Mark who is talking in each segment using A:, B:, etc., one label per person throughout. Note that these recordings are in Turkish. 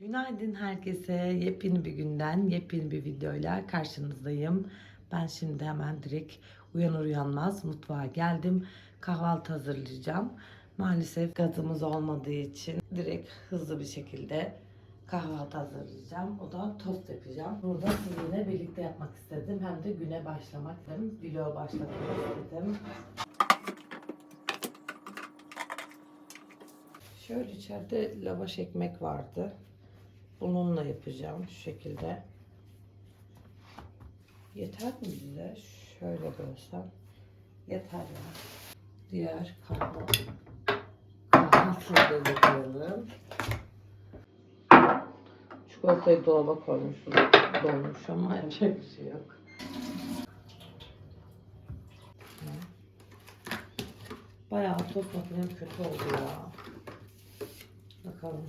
A: Günaydın herkese. Yepyeni bir günden, yepyeni bir videoyla karşınızdayım. Ben şimdi hemen direkt uyanır uyanmaz mutfağa geldim. Kahvaltı hazırlayacağım. Maalesef gazımız olmadığı için direkt hızlı bir şekilde kahvaltı hazırlayacağım. O da tost yapacağım. Burada sizinle birlikte yapmak istedim. Hem de güne başlamak istedim. Vloga başlamak istedim. Şöyle içeride lavaş ekmek vardı. Bununla yapacağım şu şekilde. Yeter mi bize? Şöyle görsem. Yeter ya. Diğer kahvaltı. Kahvaltıyı da koyalım. Çikolatayı dolaba koymuşum. Dolmuş ama yapacak bir şey yok. Bayağı makinem kötü oldu ya. Bakalım.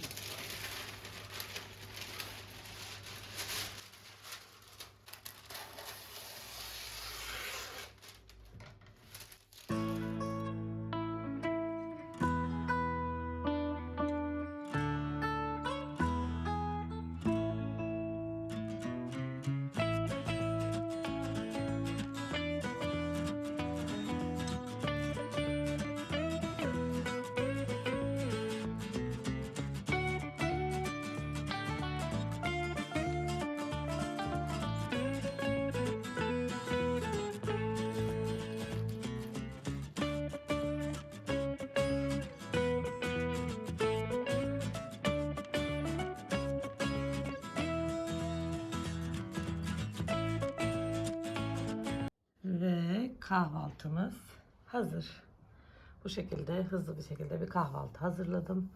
A: Kahvaltımız hazır. Bu şekilde hızlı bir şekilde bir kahvaltı hazırladım.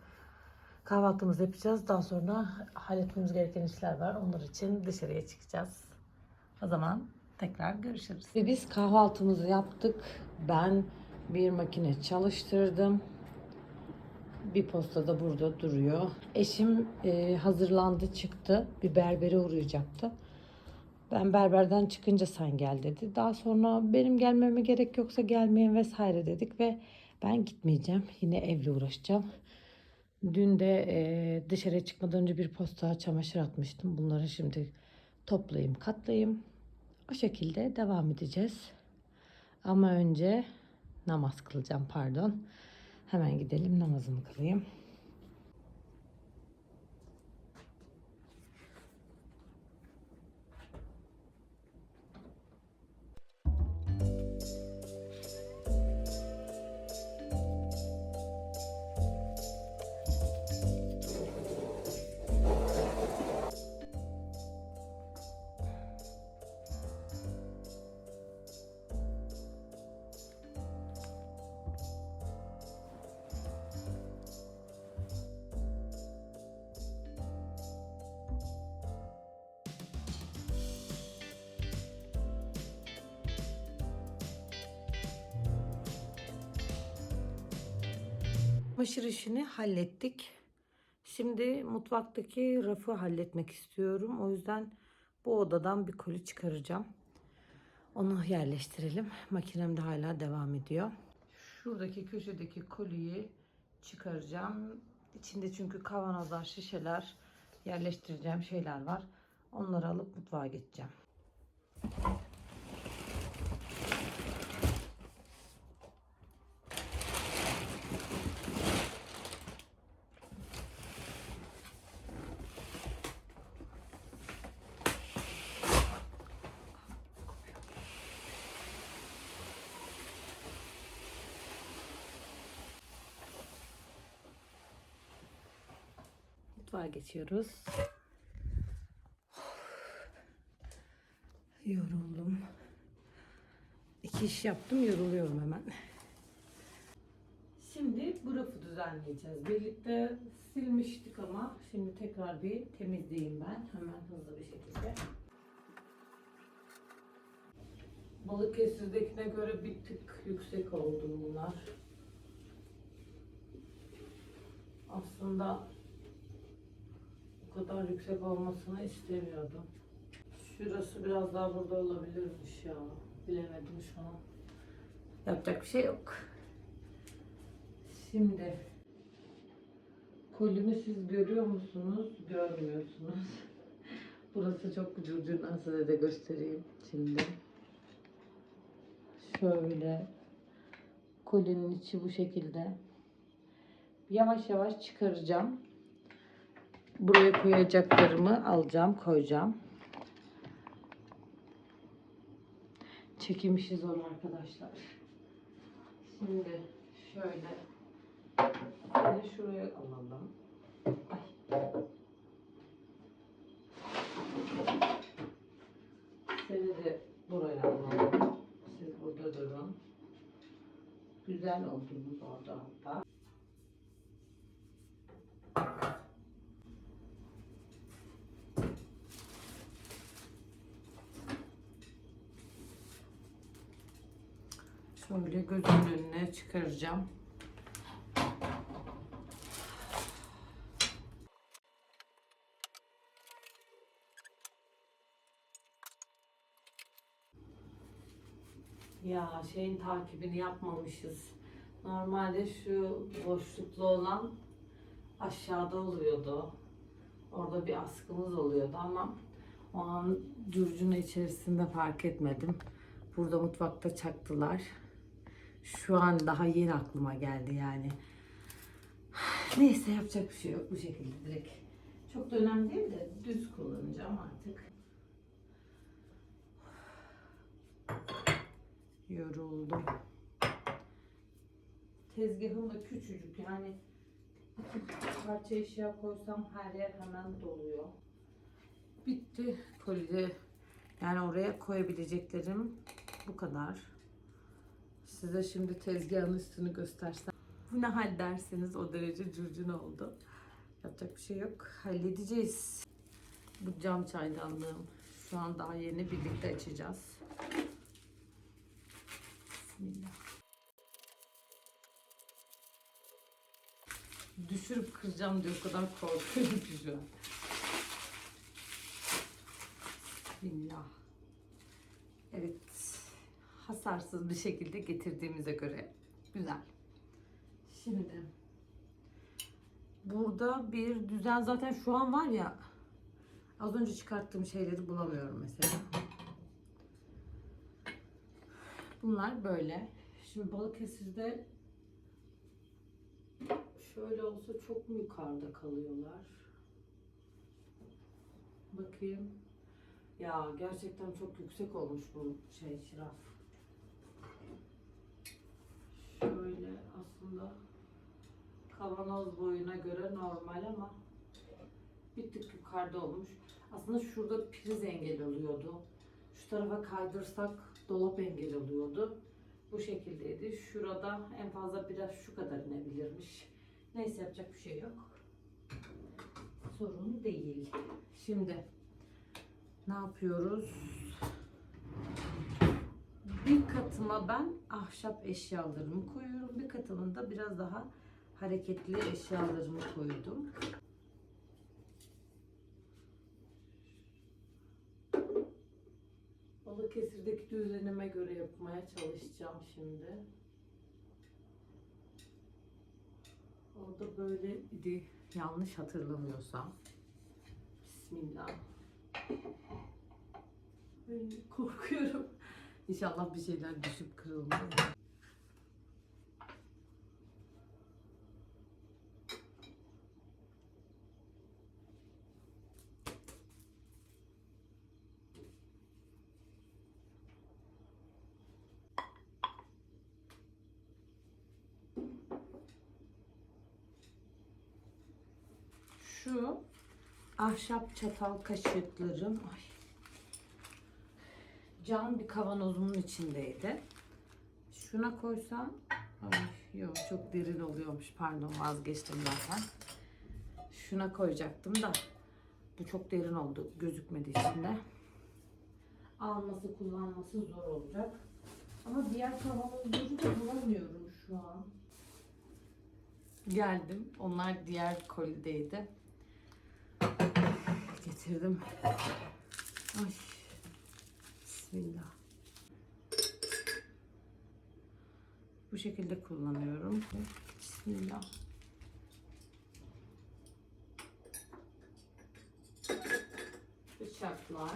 A: Kahvaltımızı yapacağız. Daha sonra halletmemiz gereken işler var. Onlar için dışarıya çıkacağız. O zaman tekrar görüşürüz. Ve biz kahvaltımızı yaptık. Ben bir makine çalıştırdım. Bir posta da burada duruyor. Eşim e, hazırlandı çıktı. Bir berbere uğrayacaktı. Ben berberden çıkınca sen gel dedi. Daha sonra benim gelmeme gerek yoksa gelmeyin vesaire dedik ve ben gitmeyeceğim. Yine evle uğraşacağım. Dün de e, dışarıya çıkmadan önce bir posta çamaşır atmıştım. Bunları şimdi toplayayım, katlayayım. O şekilde devam edeceğiz. Ama önce namaz kılacağım pardon. Hemen gidelim namazımı kılayım. Çamaşır işini hallettik. Şimdi mutfaktaki rafı halletmek istiyorum. O yüzden bu odadan bir koli çıkaracağım. Onu yerleştirelim. Makinem de hala devam ediyor. Şuradaki köşedeki koliyi çıkaracağım. İçinde çünkü kavanozlar, şişeler, yerleştireceğim şeyler var. Onları alıp mutfağa geçeceğim. Mutfağa geçiyoruz. Yoruldum. İki iş yaptım, yoruluyorum hemen. Şimdi bu rafı düzenleyeceğiz. Birlikte silmiştik ama şimdi tekrar bir temizleyeyim ben. Hemen hızlı bir şekilde. Balıkesir'dekine göre bir tık yüksek oldu bunlar. Aslında bu kadar yüksek olmasını istemiyordum. Şurası biraz daha burada olabilirmiş ya. Bilemedim şu an. Yapacak bir şey yok. Şimdi Kolimi siz görüyor musunuz? Görmüyorsunuz. Burası çok curcuna size de göstereyim şimdi. Şöyle kolinin içi bu şekilde. Yavaş yavaş çıkaracağım. Buraya koyacaklarımı alacağım, koyacağım. Çekim işi zor arkadaşlar. Şimdi şöyle Seni şuraya alalım. Ay. Seni de buraya alalım. Siz burada durun. Güzel oldunuz orada hatta. Şöyle gözümün önüne çıkaracağım. Ya şeyin takibini yapmamışız. Normalde şu boşluklu olan aşağıda oluyordu. Orada bir askımız oluyordu ama o an curcuna içerisinde fark etmedim. Burada mutfakta çaktılar. Şu an daha yeni aklıma geldi yani. Neyse yapacak bir şey yok bu şekilde direkt. Çok da önemli değil de düz kullanacağım artık. Yoruldum. Tezgahım da küçücük yani iki parça eşya koysam her yer hemen doluyor. Bitti kolide. Yani oraya koyabileceklerim bu kadar. Size şimdi tezgahın üstünü göstersem. Bu ne hal derseniz o derece curcuna oldu. Yapacak bir şey yok. Halledeceğiz. Bu cam çaydanlığım. Şu an daha yeni birlikte açacağız. Bismillah. Düşürüp kıracağım diye o kadar korkuyorum ki şu an. Bismillah. Evet. Hasarsız bir şekilde getirdiğimize göre güzel. Şimdi burada bir düzen zaten şu an var ya az önce çıkarttığım şeyleri bulamıyorum mesela. Bunlar böyle. Şimdi Balıkesir'de şöyle olsa çok mu yukarıda kalıyorlar? Bakayım. Ya gerçekten çok yüksek olmuş bu şey şiraf. Şöyle aslında kavanoz boyuna göre normal ama bir tık yukarıda olmuş. Aslında şurada priz engel oluyordu. Şu tarafa kaydırsak dolap engel oluyordu. Bu şekildeydi. Şurada en fazla biraz şu kadar inebilirmiş. Neyse yapacak bir şey yok. Sorun değil. Şimdi ne yapıyoruz? Bir katıma ben ahşap eşyalarımı koyuyorum. Bir katımın da biraz daha hareketli eşyalarımı koydum. Balıkesir'deki düzenime göre yapmaya çalışacağım şimdi. Orada böyleydi. Yanlış hatırlamıyorsam. Bismillah. Ay, korkuyorum. İnşallah bir şeyler düşüp kırılmaz. Şu ahşap çatal kaşıklarım. Ay. Cam bir kavanozumun içindeydi. Şuna koysam Ay, yok çok derin oluyormuş. Pardon vazgeçtim zaten. Şuna koyacaktım da bu çok derin oldu. Gözükmedi içinde. Alması kullanması zor olacak. Ama diğer kavanozları da bulamıyorum şu an. Geldim. Onlar diğer kolideydi. Getirdim. Ay. Bismillah. Bu şekilde kullanıyorum. Bismillah. Bıçaklar.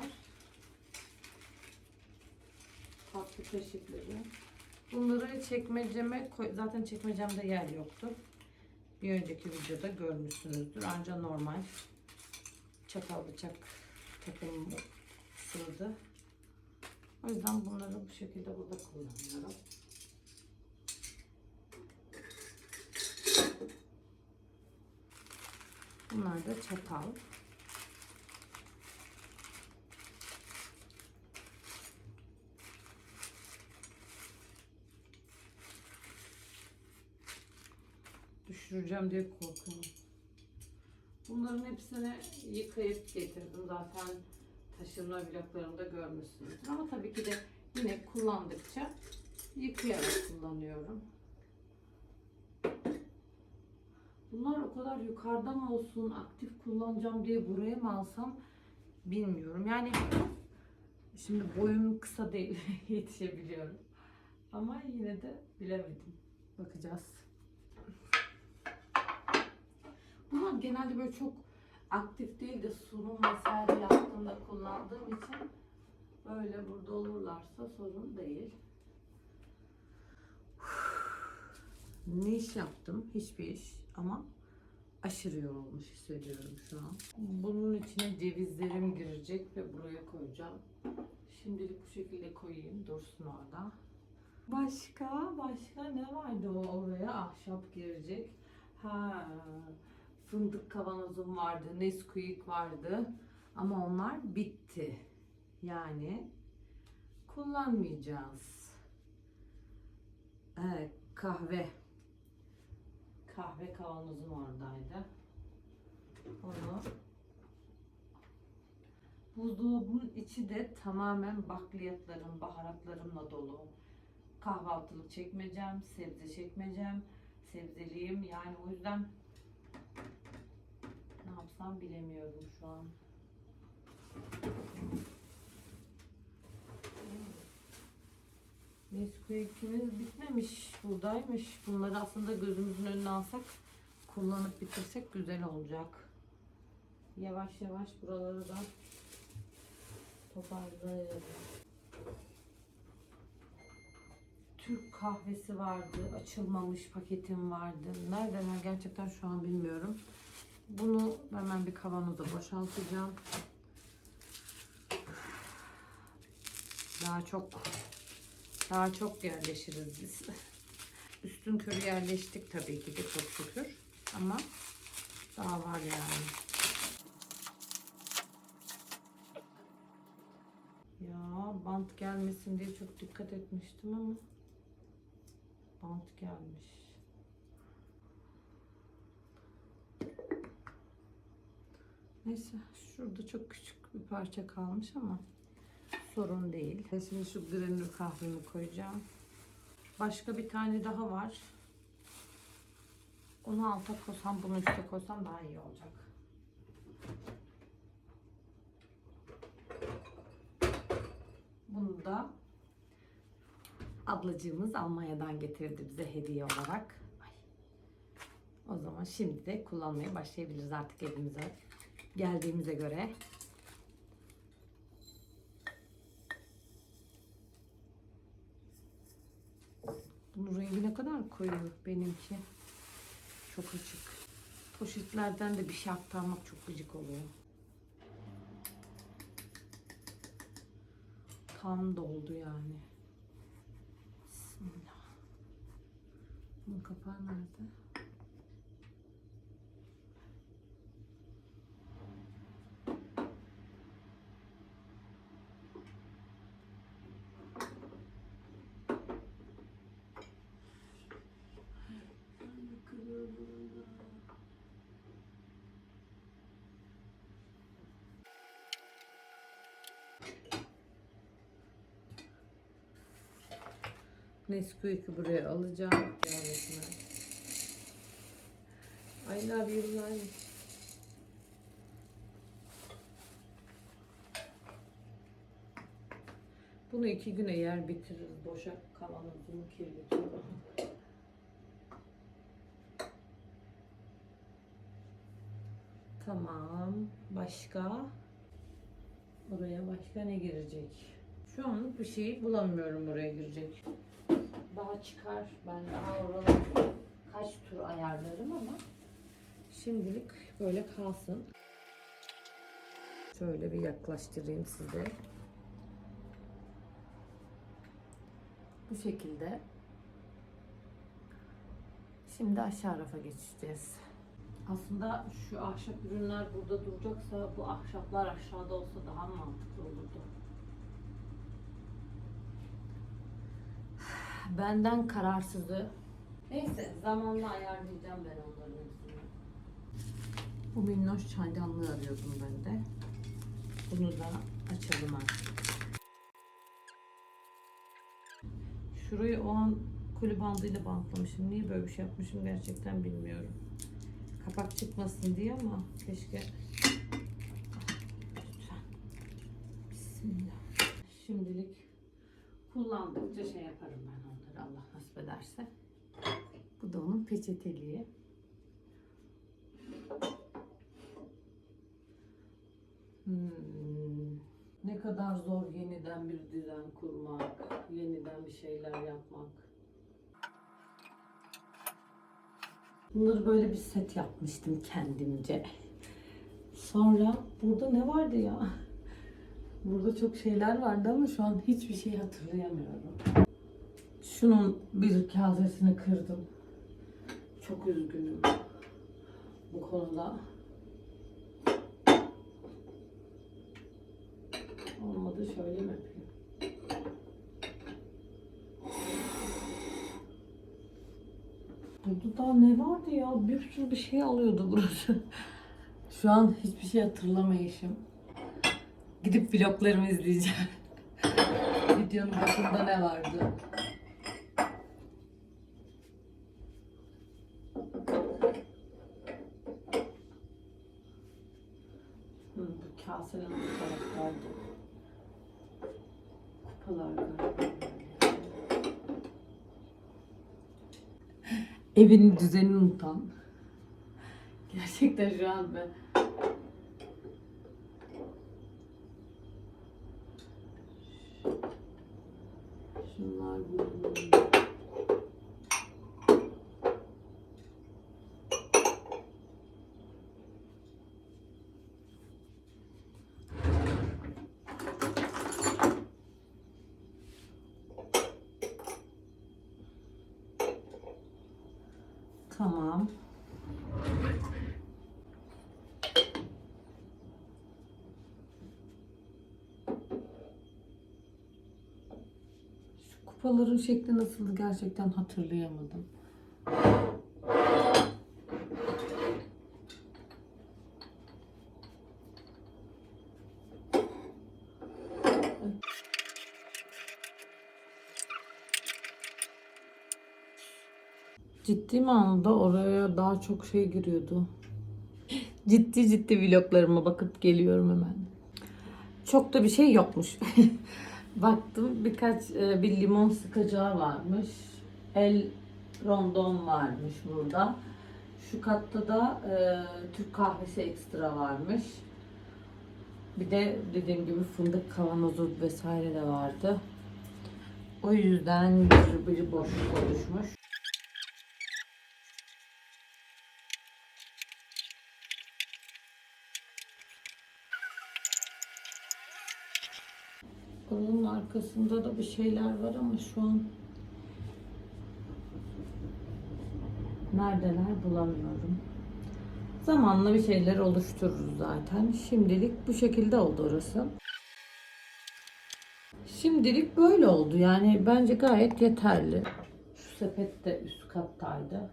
A: Tatlı çeşitleri. Bunları çekmeceme koy zaten çekmecemde yer yoktu. Bir önceki videoda görmüşsünüzdür. Ancak normal çatal bıçak takımı sığdı. O yüzden bunları bu şekilde burada kullanıyorum. Bunlar da çatal. Düşüreceğim diye korkuyorum. Bunların hepsini yıkayıp getirdim. Zaten taşınma vloglarımda görmüşsünüzdür. Ama tabii ki de yine kullandıkça yıkayarak kullanıyorum. Bunlar o kadar yukarıda mı olsun, aktif kullanacağım diye buraya mı alsam bilmiyorum. Yani şimdi boyum kısa değil, yetişebiliyorum. Ama yine de bilemedim. Bakacağız. Bunlar genelde böyle çok aktif değil de sunum vesaire yaptığımda kullandığım için böyle burada olurlarsa sorun değil. Ne iş yaptım? Hiçbir iş ama aşırı yorulmuş hissediyorum şu an. Bunun içine cevizlerim girecek ve buraya koyacağım. Şimdilik bu şekilde koyayım dursun orada. Başka başka ne vardı o oraya? Ahşap girecek. Ha, fındık kavanozum vardı, Nesquik vardı. Ama onlar bitti. Yani kullanmayacağız. Evet, kahve. Kahve kavanozum oradaydı. Onu Buzdolabının içi de tamamen bakliyatlarım, baharatlarımla dolu. Kahvaltılık çekmecem, sebze çekmecem, sebzeliyim. Yani o yüzden yapsam bilemiyorum şu an. Nesquik'imiz bitmemiş. Buradaymış. Bunları aslında gözümüzün önüne alsak kullanıp bitirsek güzel olacak. Yavaş yavaş buraları da toparlayalım. Türk kahvesi vardı. Açılmamış paketim vardı. Neredeler gerçekten şu an bilmiyorum. Bunu hemen bir kavanoza boşaltacağım. Daha çok daha çok yerleşiriz biz. Üstün körü yerleştik tabii ki de çok şükür. Ama daha var yani. Ya bant gelmesin diye çok dikkat etmiştim ama bant gelmiş. Neyse şurada çok küçük bir parça kalmış ama sorun değil. Ben Şimdi şu granül kahvemi koyacağım. Başka bir tane daha var. Onu alta koysam, bunu üste koysam daha iyi olacak. Bunu da ablacığımız Almanya'dan getirdi bize hediye olarak. Ay. O zaman şimdi de kullanmaya başlayabiliriz artık evimize geldiğimize göre. Bunun rengi ne kadar koyu benimki. Çok açık. Poşetlerden de bir şey aktarmak çok gıcık oluyor. Tam doldu yani. Bismillah. Bunun kapağı nerede? Nesquik'i buraya alacağım. Gelmesine. I love you life. Bunu iki güne yer bitiririz. Boşa kavanozumu kirletiyorum. Tamam. Başka? Buraya başka ne girecek? Şu anlık bir şey bulamıyorum buraya girecek. Daha çıkar. Ben daha oraları kaç tur ayarlarım ama şimdilik böyle kalsın. Şöyle bir yaklaştırayım size. Bu şekilde. Şimdi aşağı rafa geçeceğiz. Aslında şu ahşap ürünler burada duracaksa bu ahşaplar aşağıda olsa daha mantıklı olurdu. Benden kararsızı. Neyse zamanla ayarlayacağım ben onların hepsini. Bu minnoş çaydanlığı arıyordum ben de. Bunu da açalım artık. Şurayı o an koli bandıyla bantlamışım. Niye böyle bir şey yapmışım gerçekten bilmiyorum. Kapak çıkmasın diye ama keşke... Lütfen. Bismillah. Şimdilik kullandıkça şey yaparım ben onları Allah nasip ederse. Bu da onun peçeteliği. Hmm. Ne kadar zor yeniden bir düzen kurmak, yeniden bir şeyler yapmak. Bunları böyle bir set yapmıştım kendimce. Sonra burada ne vardı ya? Burada çok şeyler vardı ama şu an hiçbir şey hatırlayamıyorum. Şunun bir kasesini kırdım. Çok üzgünüm bu konuda. Olmadı şöyle mi? Burada daha ne vardı ya? Bir sürü bir şey alıyordu burası. Şu an hiçbir şey hatırlamayışım. Gidip vloglarımı izleyeceğim. Videonun başında ne vardı? Kasenin bu taraftaydı. Kupalar galiba. Evinin düzenini unutan. Gerçekten şu an ben Şunlar bunlar. Tamam. Şu kupaların şekli nasıldı gerçekten hatırlayamadım. Ciddi manada oraya daha çok şey giriyordu. Ciddi ciddi vloglarıma bakıp geliyorum hemen. Çok da bir şey yokmuş. Baktım birkaç e, bir limon sıkacağı varmış. El rondon varmış burada. Şu katta da e, Türk kahvesi ekstra varmış. Bir de dediğim gibi fındık kavanozu vesaire de vardı. O yüzden bir, bir boşluk oluşmuş. Onun arkasında da bir şeyler var ama şu an neredeler bulamıyorum. Zamanla bir şeyler oluştururuz zaten. Şimdilik bu şekilde oldu orası. Şimdilik böyle oldu. Yani bence gayet yeterli. Şu sepet de üst kattaydı.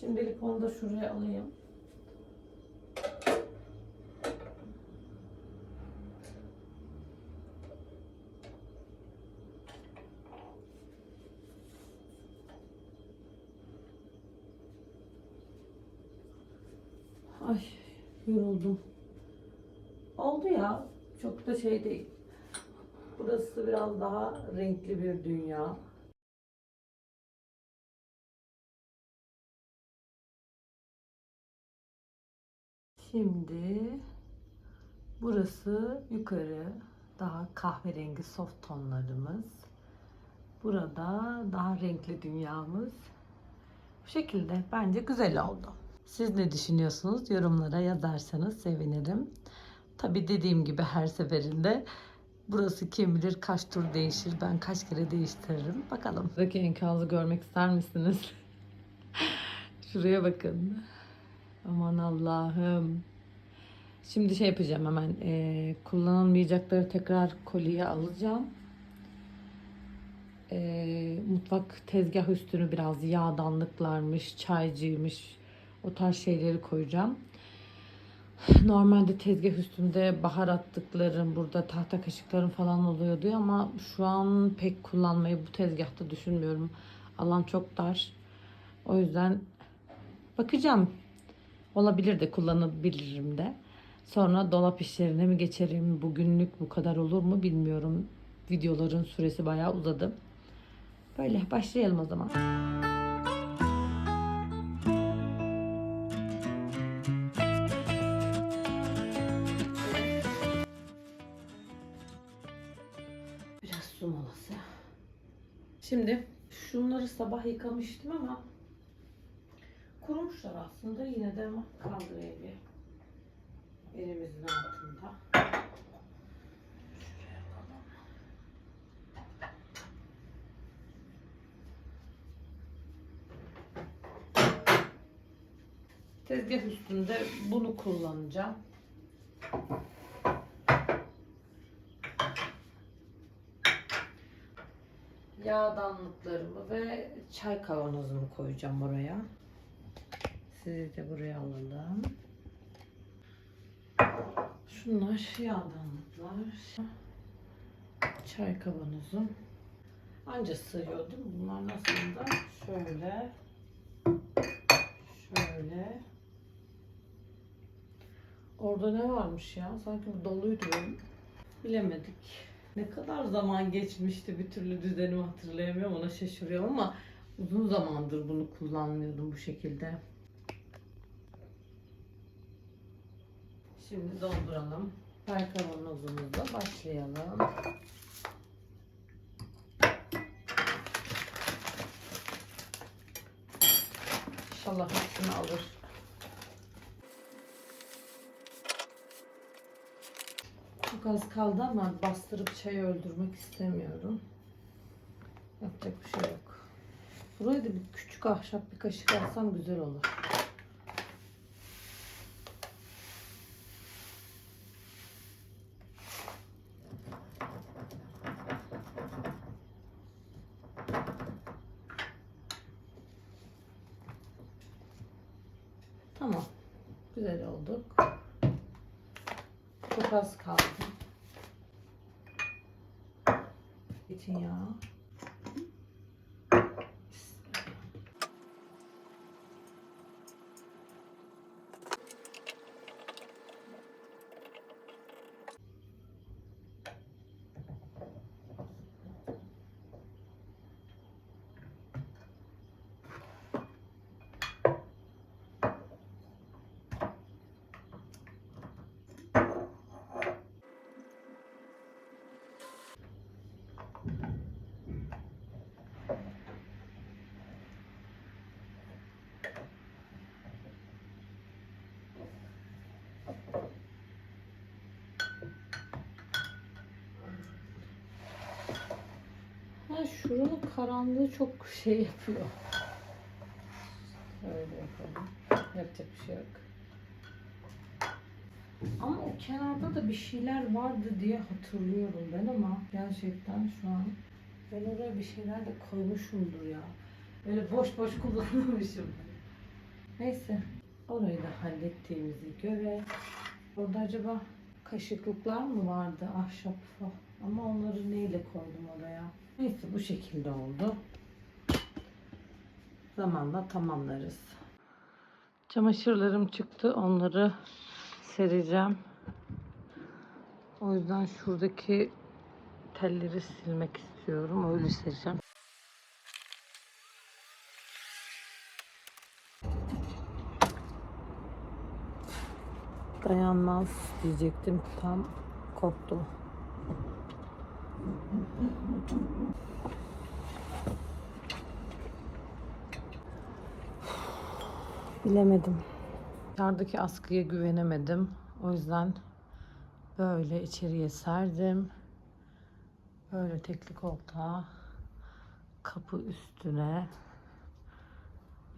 A: Şimdilik onu da şuraya alayım. Ay yoruldum. Oldu ya. Çok da şey değil. Burası biraz daha renkli bir dünya. Şimdi Burası yukarı daha kahverengi soft tonlarımız. Burada daha renkli dünyamız. Bu şekilde bence güzel oldu. Siz ne düşünüyorsunuz? Yorumlara yazarsanız sevinirim. Tabi dediğim gibi her seferinde burası kim bilir kaç tur değişir. Ben kaç kere değiştiririm. Bakalım. Buradaki enkazı görmek ister misiniz? Şuraya bakın. Aman Allah'ım. Şimdi şey yapacağım hemen eee, kullanılmayacakları tekrar kolye alacağım. Eee, mutfak tezgah üstünü biraz yağdanlıklarmış, çaycıymış o tarz şeyleri koyacağım. Normalde tezgah üstünde baharatlıklarım, burada tahta kaşıklarım falan oluyordu ama şu an pek kullanmayı bu tezgahta düşünmüyorum. Alan çok dar. O yüzden bakacağım. Olabilir de kullanabilirim de. Sonra dolap işlerine mi geçerim? Bugünlük bu kadar olur mu bilmiyorum. Videoların süresi bayağı uzadı. Böyle başlayalım o zaman. Şunları sabah yıkamıştım ama kurumuşlar aslında. Yine de bir elimizin altında. Tezgah üstünde bunu kullanacağım. Yağdanlıklarımı ve çay kavanozumu koyacağım oraya. Sizi de buraya alalım. Şunlar yağdanlıklar. Çay kavanozu. Anca sığıyor değil mi? Bunlar nasıl da? Şöyle. Şöyle. Orada ne varmış ya? Sanki doluydu benim. Bilemedik. Ne kadar zaman geçmişti bir türlü düzenimi hatırlayamıyorum ona şaşırıyorum ama uzun zamandır bunu kullanmıyordum bu şekilde. Şimdi dolduralım. Çay kavanozumuzla başlayalım. İnşallah hepsini alır. Çok az kaldı ama bastırıp çayı öldürmek istemiyorum. Yapacak bir şey yok. Buraya da bir küçük ahşap bir kaşık alsam güzel olur. Tamam. Güzel olduk. Çok az kaldı. İçin yağı. Ha şuranın karanlığı çok şey yapıyor. Öyle yapalım. Yapacak bir şey yok. Ama o kenarda da bir şeyler vardı diye hatırlıyorum ben ama gerçekten şu an ben oraya bir şeyler de koymuşumdur ya. Böyle boş boş kullanmamışım. Neyse. Orayı da hallettiğimize göre orada acaba kaşıklıklar mı vardı ahşap falan. Ama onları neyle koydum oraya? Neyse bu şekilde oldu. Zamanla tamamlarız. Çamaşırlarım çıktı. Onları sereceğim. O yüzden şuradaki telleri silmek istiyorum. Öyle sereceğim. Dayanmaz diyecektim. Tam koptu. Bilemedim. Dışarıdaki askıya güvenemedim. O yüzden böyle içeriye serdim. Böyle tekli koltuğa kapı üstüne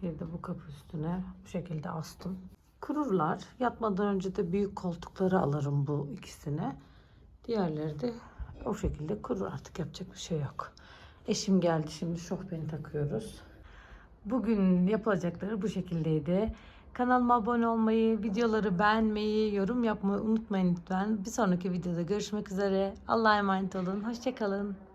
A: bir de bu kapı üstüne bu şekilde astım. Kururlar. Yatmadan önce de büyük koltukları alırım bu ikisine. Diğerleri de o şekilde kurur artık yapacak bir şey yok. Eşim geldi şimdi şofbeni takıyoruz. Bugün yapılacakları bu şekildeydi. Kanalıma abone olmayı, videoları beğenmeyi, yorum yapmayı unutmayın lütfen. Bir sonraki videoda görüşmek üzere. Allah'a emanet olun. Hoşçakalın.